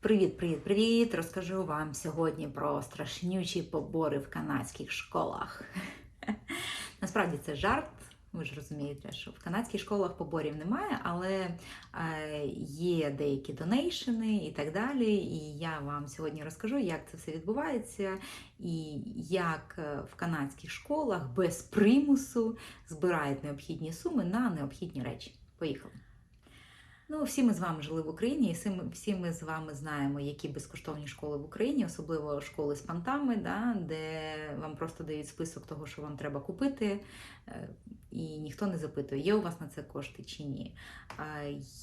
Привіт, привіт, привіт! Розкажу вам сьогодні про страшнючі побори в канадських школах. Насправді це жарт. Ви ж розумієте, що в канадських школах поборів немає, але е, є деякі донейшени і так далі. І я вам сьогодні розкажу, як це все відбувається, і як е, в канадських школах без примусу збирають необхідні суми на необхідні речі. Поїхали! Ну, всі ми з вами жили в Україні, і всі ми, з вами знаємо, які безкоштовні школи в Україні, особливо школи з пантами, да, де вам просто дають список того, що вам треба купити, е, і ніхто не запитує, є у вас на це кошти чи ні.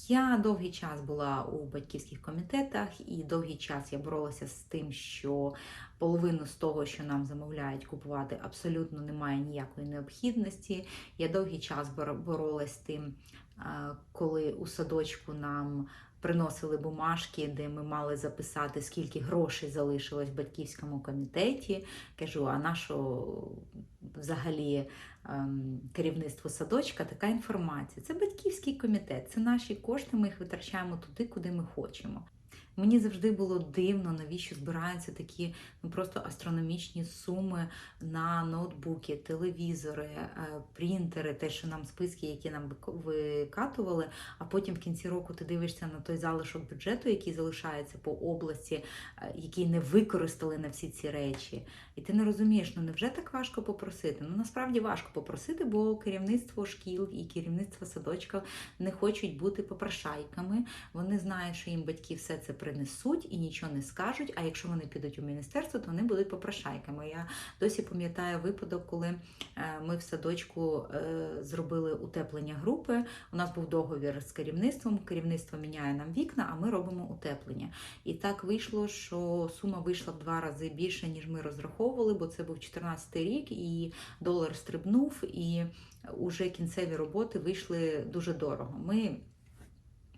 Я довгий час була у батьківських комітетах, і довгий час я боролася з тим, що половину з того, що нам замовляють купувати, абсолютно немає ніякої необхідності. Я довгий час бор- боролась з тим, коли у садочку нам приносили бумажки, де ми мали записати, скільки грошей залишилось в батьківському комітеті. Кажу, а на що взагалі ем, керівництво садочка така інформація? Це батьківський комітет, це наші кошти, ми їх витрачаємо туди, куди ми хочемо. Мені завжди було дивно, навіщо збираються такі ну, просто астрономічні суми на ноутбуки, телевізори, е, принтери, те, що нам списки, які нам вик- викатували, а потім в кінці року ти дивишся на той залишок бюджету, який залишається по області, е, який не використали на всі ці речі. І ти не розумієш, ну невже так важко попросити? Ну насправді важко попросити, бо керівництво шкіл і керівництво садочка не хочуть бути попрошайками. Вони знають, що їм батьки все це принесуть і нічого не скажуть. А якщо вони підуть у міністерство, то вони будуть попрошайками. Я досі пам'ятаю випадок, коли е, ми в садочку е, зробили утеплення групи. У нас був договір з керівництвом. Керівництво міняє нам вікна, а ми робимо утеплення. І так вийшло, що сума вийшла в два рази більше, ніж ми розраховували, бо це був 14 рік, і долар стрибнув, і уже кінцеві роботи вийшли дуже дорого. Ми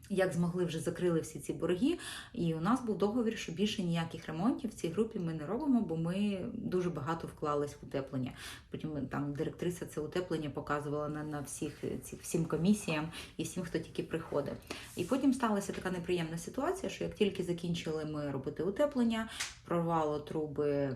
як змогли, вже закрили всі ці борги, і у нас був договір, що більше ніяких ремонтів в цій групі ми не робимо, бо ми дуже багато вклались в утеплення. Потім там директриса це утеплення показувала на, на всіх цих всім комісіям і всім, хто тільки приходить. І потім сталася така неприємна ситуація, що як тільки закінчили ми робити утеплення, прорвало труби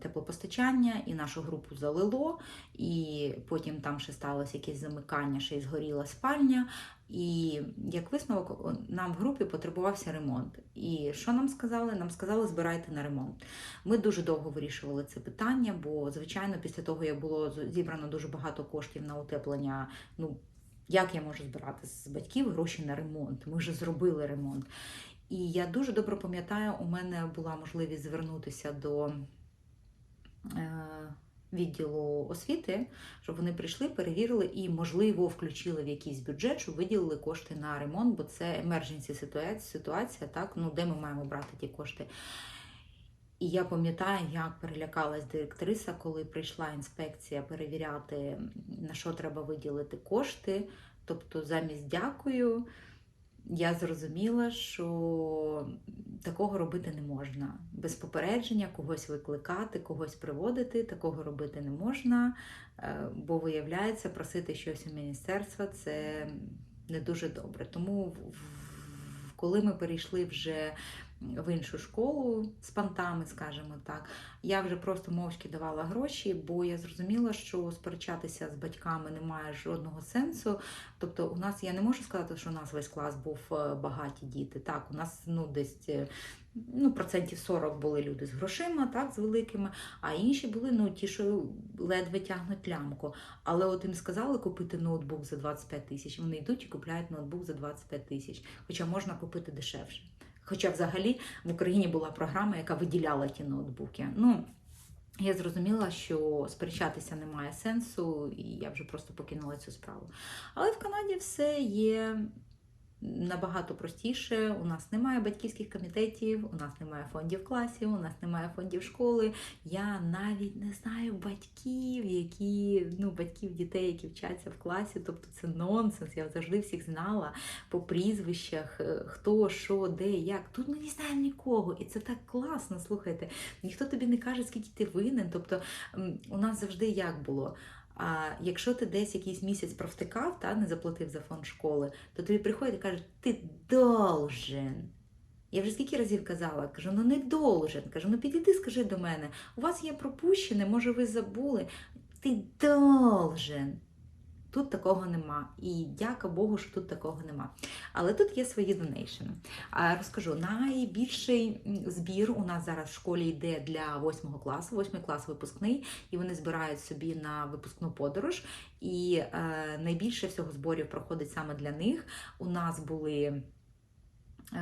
теплопостачання, і нашу групу залило, і потім там ще сталося якесь замикання, ще й згоріла спальня. І як висновок, нам в групі потребувався ремонт. І що нам сказали? Нам сказали, збирайте на ремонт. Ми дуже довго вирішували це питання, бо, звичайно, після того, як було зібрано дуже багато коштів на утеплення, ну як я можу збирати з батьків гроші на ремонт? Ми вже зробили ремонт. І я дуже добре пам'ятаю, у мене була можливість звернутися до. Е- Відділу освіти, щоб вони прийшли, перевірили і, можливо, включили в якийсь бюджет, щоб виділили кошти на ремонт, бо це емердженсі ситуація, ситуація, так, ну де ми маємо брати ті кошти. І я пам'ятаю, як перелякалась директриса, коли прийшла інспекція перевіряти, на що треба виділити кошти. Тобто, замість дякую, я зрозуміла, що такого робити не можна. Без попередження когось викликати, когось приводити, такого робити не можна, е, бо виявляється, просити щось у міністерства це не дуже добре. Тому коли ми перейшли вже в іншу школу з пантами, скажімо так, я вже просто мовчки давала гроші, бо я зрозуміла, що сперечатися з батьками немає жодного сенсу. Тобто, у нас я не можу сказати, що у нас весь клас був е, багаті діти. Так, у нас ну десь. е, Ну, процентів 40 були люди з грошима, так, з великими, а інші були ну, ті, що ледве тягнуть лямку. Але от їм сказали купити ноутбук за 25 тисяч. Вони йдуть і купляють ноутбук за 25 тисяч. Хоча можна купити дешевше. Хоча взагалі в Україні була програма, яка виділяла ті ноутбуки. Ну, я зрозуміла, що сперечатися немає сенсу, і я вже просто покинула цю справу. Але в Канаді все є набагато простіше. У нас немає батьківських комітетів, у нас немає фондів класів, у нас немає фондів школи. Я навіть не знаю батьків, які ну батьків дітей, які вчаться в класі. Тобто це нонсенс. Я завжди всіх знала по прізвищах, е, хто, що, де, як. Тут ми не знаємо нікого, і це так класно. Слухайте, ніхто тобі не каже, скільки ти винен. Тобто у нас завжди як було. А якщо ти десь якийсь місяць провтикав, та не заплатив за фонд школи, то тобі приходять і кажуть, ти должен. Я вже скільки разів казала, кажу, ну не должен. Кажу, ну підійди, скажи до мене, у вас є пропущене, може ви забули. Ти должен. Тут такого нема. І дяка Богу, що тут такого нема. Але тут є свої донейшени. Розкажу, найбільший збір у нас зараз в школі йде для 8 класу, 8 клас випускний, і вони збирають собі на випускну подорож. І е, найбільше всього зборів проходить саме для них. У нас були. Е,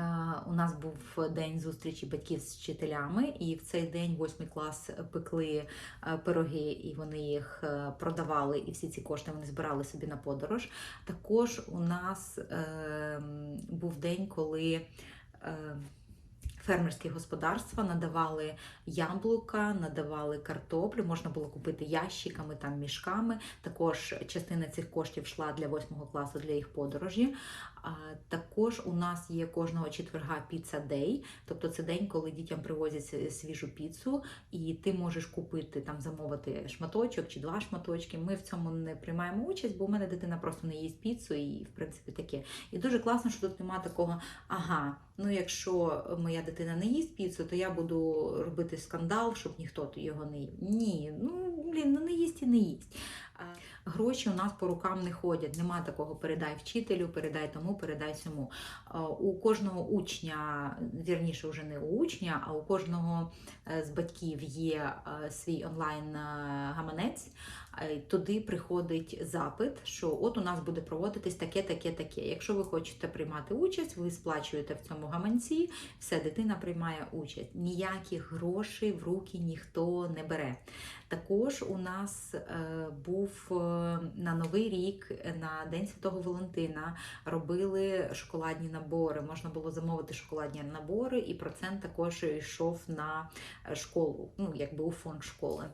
У нас був день зустрічі батьків з вчителями, і в цей день восьмий клас пекли е, пироги, і вони їх е, продавали, і всі ці кошти вони збирали собі на подорож. Також у нас е, був день, коли е, фермерські господарства надавали яблука, надавали картоплю, можна було купити ящиками, там мішками. Також частина цих коштів йшла для восьмого класу для їх подорожі. Також у нас є кожного четверга піца дей, тобто це день, коли дітям привозять свіжу піцу, і ти можеш купити там замовити шматочок чи два шматочки. Ми в цьому не приймаємо участь, бо у мене дитина просто не їсть піцу, і в принципі таке. І дуже класно, що тут немає такого, ага, ну якщо моя дитина не їсть піцу, то я буду робити скандал, щоб ніхто його не їв. Ні, ну блін, ну не їсть і не їсть. Гроші у нас по рукам не ходять. Нема такого передай вчителю, передай тому, передай сьому. У кожного учня, вірніше, вже не у учня, а у кожного е, з батьків є е, свій онлайн е, Туди приходить запит, що от у нас буде проводитись таке, таке, таке. Якщо ви хочете приймати участь, ви сплачуєте в цьому гаманці, все, дитина приймає участь. Ніяких грошей в руки ніхто не бере. Також у нас е, був е, на Новий рік, на День Святого Валентина, робили шоколадні набори. Можна було замовити шоколадні набори, і процент також йшов на школу, ну якби у фонд школи.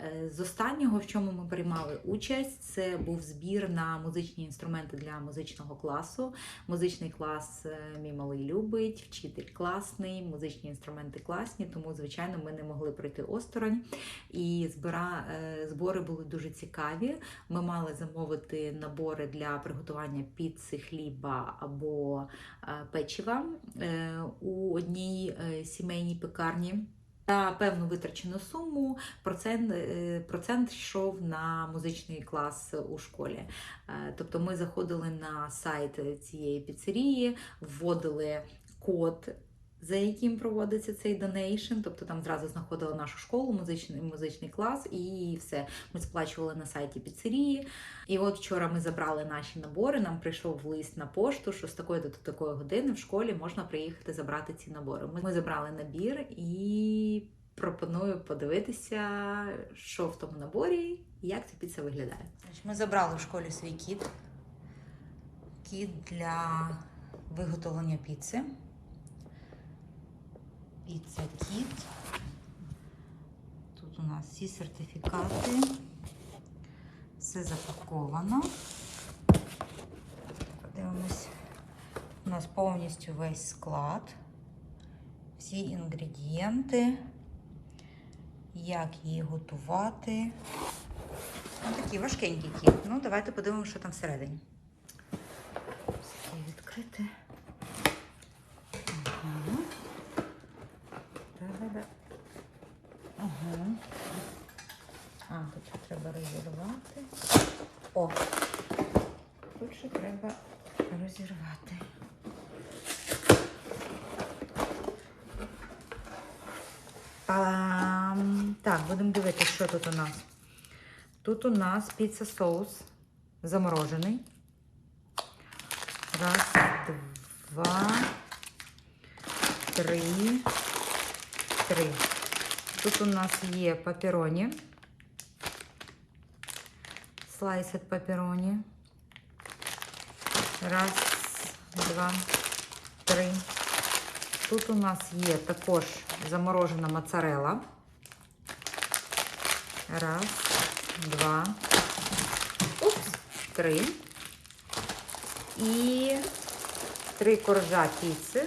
Е, З останнього, в чому ми приймали участь, це був збір на музичні інструменти для музичного класу. Музичний клас е, мій малий любить, вчитель класний, музичні інструменти класні, тому звичайно ми не могли пройти осторонь. І збира, е, збори були дуже цікаві. Ми мали замовити набори для приготування піци, хліба або е, печива е, у одній е, сімейній пекарні. За певну витрачену суму процент, процент йшов на музичний клас у школі. Тобто ми заходили на сайт цієї піцерії, вводили код. За яким проводиться цей донейшн, тобто там зразу знаходили нашу школу, музичний музичний клас, і все. Ми сплачували на сайті піцерії. І от вчора ми забрали наші набори. Нам прийшов лист на пошту, що з такої до такої години в школі можна приїхати забрати ці набори. Ми, забрали набір і пропоную подивитися, що в тому наборі і як ця піца виглядає. Ми забрали в школі свій кіт. Кіт для виготовлення піци. Піца кіт. Тут у нас всі сертифікати. Все запаковано. Подивимось. У нас повністю весь склад, всі інгредієнти, як її готувати. Ну, такий важкенький кіт. Ну, давайте подивимося, що там всередині. Все відкрите. Ага. Да-да-да. Ага. А, тут ще треба розірвати. О! Тут ще треба розірвати. А, так, будемо дивитися, що тут у нас. Тут у нас піца соус заморожений. Раз, два, три, три. Тут у нас є папероні. Слайс від папероні. Раз, два, три. Тут у нас є також заморожена моцарела. Раз, два, упс, три. І три коржа піци.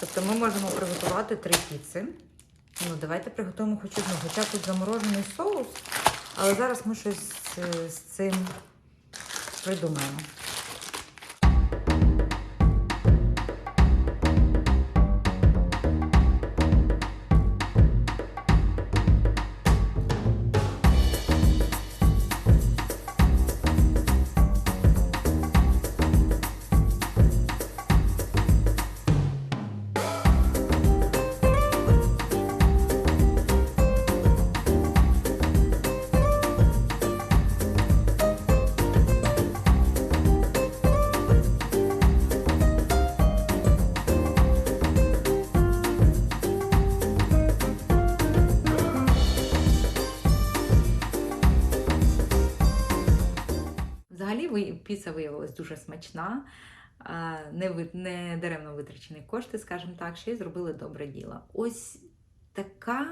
Тобто ми можемо приготувати три піци. Ну, давайте приготуємо хоч одну. Хоча тут заморожений соус, але зараз ми щось е, з цим придумаємо. Піца виявилась дуже смачна. Не, не даремно витрачені кошти, скажімо так, ще й зробили добре діло. Ось така,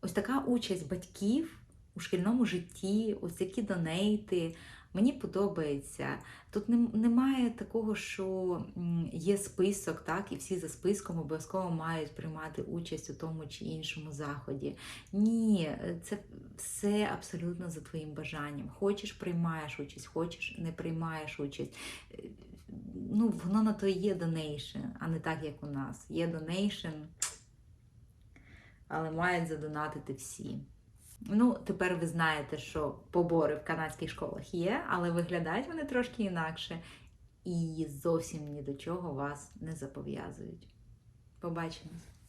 ось така участь батьків у шкільному житті, ось такі донейти. Мені подобається. Тут немає такого, що є список, так, і всі за списком обов'язково мають приймати участь у тому чи іншому заході. Ні, це все абсолютно за твоїм бажанням. Хочеш, приймаєш участь, хочеш, не приймаєш участь. Ну, воно на то є донейшн, а не так, як у нас. Є донейшн, але мають задонатити всі. Ну, тепер ви знаєте, що побори в канадських школах є, але виглядають вони трошки інакше і зовсім ні до чого вас не зобов'язують. Побачимось!